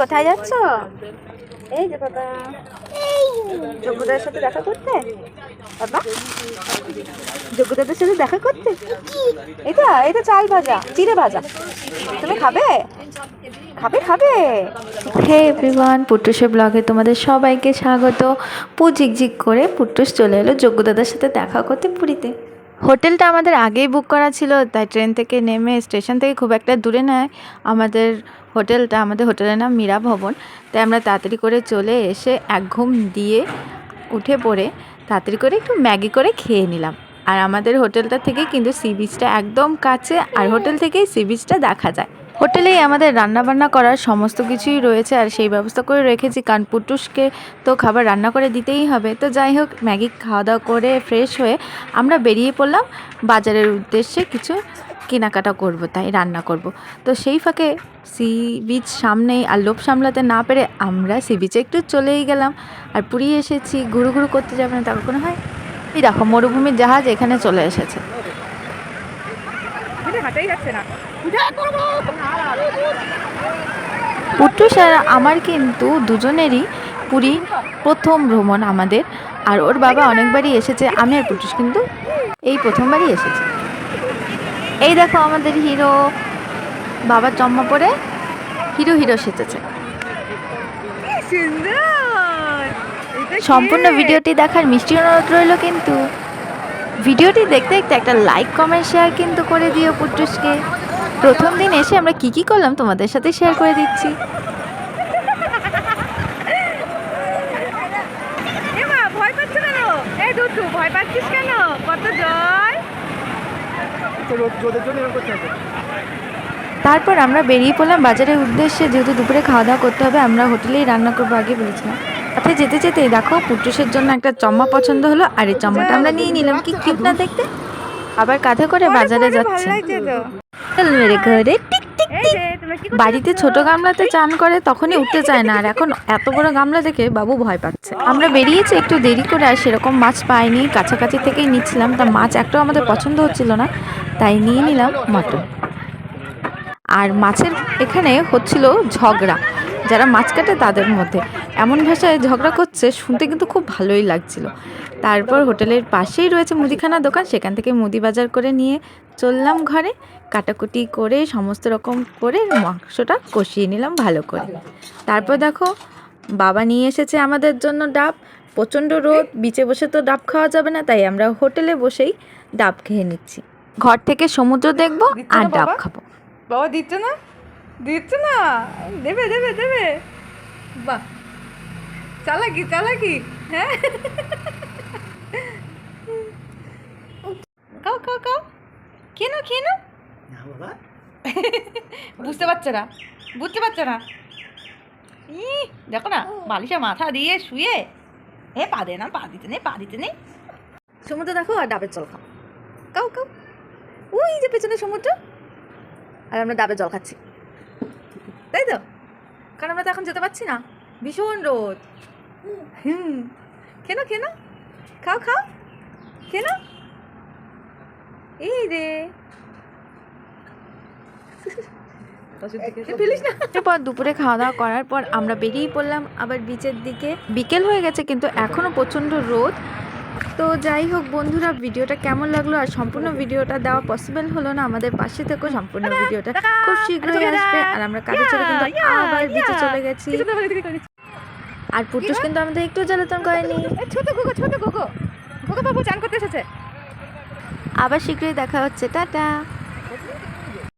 কোথায় যাচ্ছ? এই যে বাবা। যোগ্যতার সাথে দেখা করতে? বাবা যোগ্যতাদের সাথে দেখা করতে? এটা এটা চাল ভাজা, চিড়ে ভাজা। তুমি খাবে? খাবে খাবে? হে এভরিওয়ান পুট্টুসের ব্লগে তোমাদের সবাইকে স্বাগত। পু ঝিকঝিক করে পুট্টুস চলে এলো যোগ্যদাদার সাথে দেখা করতে পুরীতে। হোটেলটা আমাদের আগেই বুক করা ছিল, তাই ট্রেন থেকে নেমে স্টেশন থেকে খুব একটা দূরে নয়। আমাদের হোটেলটা, আমাদের হোটেলের নাম মীরা ভবন। তাই আমরা তাড়াতাড়ি করে চলে এসে এক ঘুম দিয়ে উঠে পড়ে, তাড়াতাড়ি করে একটু ম্যাগি করে খেয়ে নিলাম। আর আমাদের হোটেলটা থেকে কিন্তু সি বিচটা একদম কাছে, আর হোটেল থেকেই সি বিচটা দেখা যায়। হোটেলেই আমাদের রান্না বান্না করার সমস্ত কিছুই রয়েছে আর সেই ব্যবস্থা করে রেখেছি। কারণ পুটুসকে তো খাবার রান্না করে দিতেই হবে। তো যাই হোক, ম্যাগি খাওয়া দাওয়া করে ফ্রেশ হয়ে আমরা বেরিয়ে পড়লাম। বাজারের উদ্দেশ্যে কিছু কেনাকাটা করব, তাই রান্না করব। তো সেই ফাঁকে সি বিচ সামনেই আর লোভ সামলাতে না পেরে আমরা সি বিচে একটু চলেই গেলাম। আর পুরী এসেছি, ঘুরু ঘুরু করতে যাবে না তা কোনো হয়? এই দেখো, মরুভূমির জাহাজ এখানে চলে এসেছে। হাঁটাই যাচ্ছে না। পুট্টুস আর আমার কিন্তু দুজনেরই পুরী প্রথম ভ্রমণ আমাদের আর ওর বাবা অনেকবারই এসেছে আমি আর পুট্টুস কিন্তু এই প্রথমবারই এসেছে। এই দেখো আমাদের হিরো বাবার চম্মা পরে হিরো হিরো সেজেছে। সম্পূর্ণ ভিডিওটি দেখার মিষ্টি অনুরোধ রইল কিন্তু। ভিডিওটি দেখতে দেখতে একটা লাইক কমেন্ট শেয়ার কিন্তু করে দিও পুট্টুসকে প্রথম দিন এসে আমরা কি কি করলাম তোমাদের সাথে শেয়ার করে দিচ্ছি। ভয় পাচ্ছ কেন? এই দুটু ভয় পাচ্ছিস কেন? কত জয়। তারপর আমরা বেরিয়ে পড়লাম বাজারের উদ্দেশ্যে যেহেতু দুপুরে খাওয়া দাওয়া করতে হবে আমরা হোটেলেই রান্না করব আগে বলেছিলাম। পথে যেতে যেতে দেখো পুটুসের জন্য একটা চম্মা পছন্দ হলো আর এই চম্মাটা আমরা নিয়ে নিলাম। কি কিউট না দেখতে? আবার কাঁধে করে বাজারে যাচ্ছে। মেরে ঘরে বাড়িতে ছোট গামলাতে চান করে তখনই উঠতে চায় না আর এখন এত বড় গামলা দেখে বাবু ভয় পাচ্ছে। আমরা বেরিয়েছি একটু দেরি করে আর সেরকম মাছ পাইনি। কাছাকাছি থেকেই নিচ্ছিলাম তা মাছ একটাও আমাদের পছন্দ হচ্ছিল না তাই নিয়ে নিলাম মটন। আর মাছের এখানে হচ্ছিল ঝগড়া যারা মাছ কাটে তাদের মধ্যে। এমন ভাষায় ঝগড়া করছে শুনতে কিন্তু খুব ভালোই লাগছিল। তারপর হোটেলের পাশেই রয়েছে মুদিখানা দোকান সেখান থেকে মুদি বাজার করে নিয়ে চললাম ঘরে। কাটাকুটি করে সমস্ত রকম করে মাংসটা কষিয়ে নিলাম ভালো করে। তারপর দেখো বাবা নিয়ে এসেছে আমাদের জন্য ডাব। প্রচণ্ড রোদ বিচে বসে তো ডাব খাওয়া যাবে না তাই আমরা হোটেলে বসেই ডাব খেয়ে নিচ্ছি। ঘর থেকে সমুদ্র দেখব আর ডাব খাব। বাবা দিচ্ছে না? দিচ্ছে না? দেবে দেবে দেবে। বাহ। চালাকি চালাকি হ্যাঁ? কেন বুঝতে পারছে না বুঝতে পারছে না। ই দেখো না বালিশে মাথা দিয়ে শুয়ে। এ পা দে না পা দিতে নেই পা দিতে নেই। সমুদ্র দেখো আর ডাবের জল খাও। কাউ কাউ ওই যে পেছনে সমুদ্র। আর আমরা ডাবের জল খাচ্ছি। তাই তো? কারণ আমরা তো এখন যেতে পারছি না। ভীষণ রোদ। হুম। কেন কেন খাও খাও। কেন এই রে। এরপর দুপুরে খাওয়া দাওয়া করার পর আমরা বেরিয়ে পড়লাম। আবার বিচের দিকে। বিকেল হয়ে গেছে কিন্তু এখনও প্রচণ্ড রোদ। তো যাই হোক বন্ধুরা ভিডিওটা কেমন লাগল আর সম্পূর্ণ ভিডিওটা দেওয়া পসিবল হলো না আমাদের পাশে থেকেও সম্পূর্ণ ভিডিওটা খুব শীঘ্রই আসবে। আর আমরা কাজে চলে কিন্তু আবার বিচে চলে গেছি। আর পুটুস কিন্তু আমাদের একটু জ্বালাতন করেনি। ছোট গোগো ছোট গোগো গোগো বাবু চান করতে এসেছে। আবার শীঘ্রই দেখা হচ্ছে টাটা।